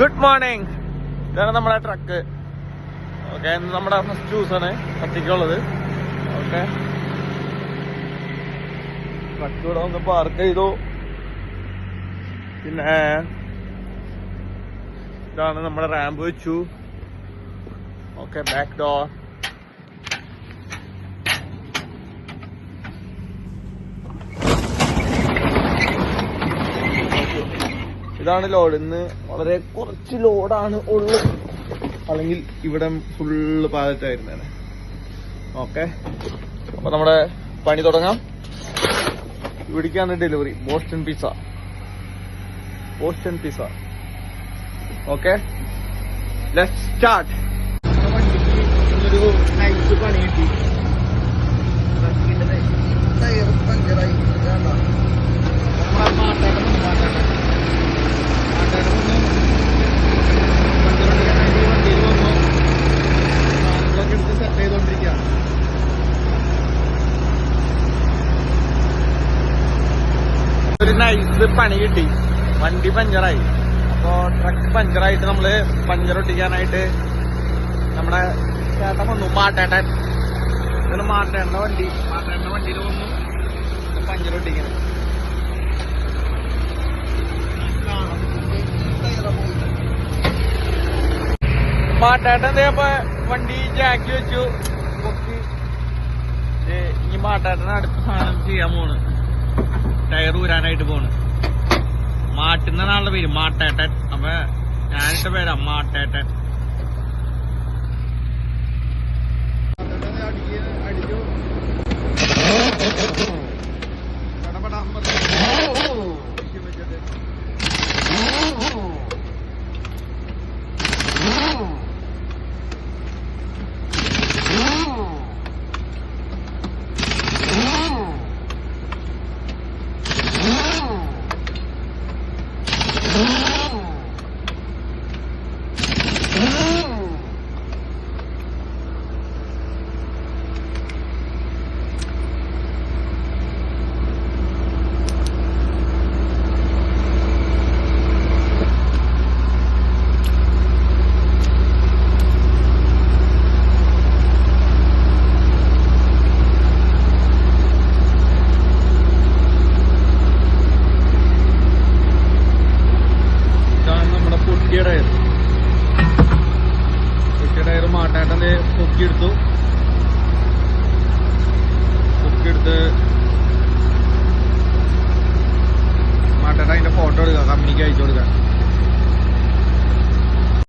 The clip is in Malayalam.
ഗുഡ് മോർണിംഗ് ഇതാണ് നമ്മുടെ ട്രക്ക് ഓക്കെ നമ്മുടെ ഫസ്റ്റ് ജ്യൂസാണ് കത്തിക്കുള്ളത് ഓക്കെ ട്രക്ക് ഇവിടെ വന്ന് പാർക്ക് ചെയ്തു. പിന്നെ ഇതാണ് നമ്മുടെ റാമ്പ് വെച്ചു. ഓക്കെ ബാക്ക് ഡോർ ഇതാണ് ലോഡ്. ഇന്ന് വളരെ കുറച്ച് ലോഡാണ് ഉള്ളത് അല്ലെങ്കിൽ ഇവിടെ ഫുള്ള് പാലറ്റായിരുന്നേ ഓക്കെ അപ്പൊ നമ്മുടെ പണി തുടങ്ങാം. ഇവിടേക്കാണ് delivery Boston pizza Boston pizza okay let start പണി കിട്ടി ടയർ പഞ്ചറായി ഒരു നൈസ് പണി കിട്ടി. വണ്ടി പഞ്ചറായി അപ്പോ ട്രക്ക് പഞ്ചറായിട്ട് നമ്മൾ പഞ്ചർ ഒട്ടിക്കാനായിട്ട് നമ്മുടെ ചേട്ടൻ വന്നു. മാട്ടേട്ടൻ. ഇതിന് മാട്ടേണ്ട വണ്ടി. മാട്ടേണ്ട വണ്ടിയിൽ വന്നു. പഞ്ചർ ഒട്ടിക്കണം. മാട്ടാട്ടൻ അപ്പൊ വണ്ടി ജാക്കി വെച്ചു. പൊക്കി. ഇനി മാട്ടാട്ടൻ സാധനം ചെയ്യാൻ പോണ്. ടയർ ഊരാനായിട്ട് പോണ്. മാട്ടുന്ന ആളുടെ പേര് മാട്ടേട്ടൻ. അപ്പൊ ഞാനിട്ട പേരാ മാട്ടേട്ടൻ. ഇതാണ് പൊട്ടിയ ടയർ പൊട്ടിയ ടയർ മാട്ടാട്ടൻ ദേ പൊക്കിയെടുത്തു പൊക്കിയെടുത്ത് മാട്ടാട്ടൻ അതിന്റെ ഫോട്ടോ എടുക്കാം കമ്പനിക്ക് അയച്ചു കൊടുക്കാം.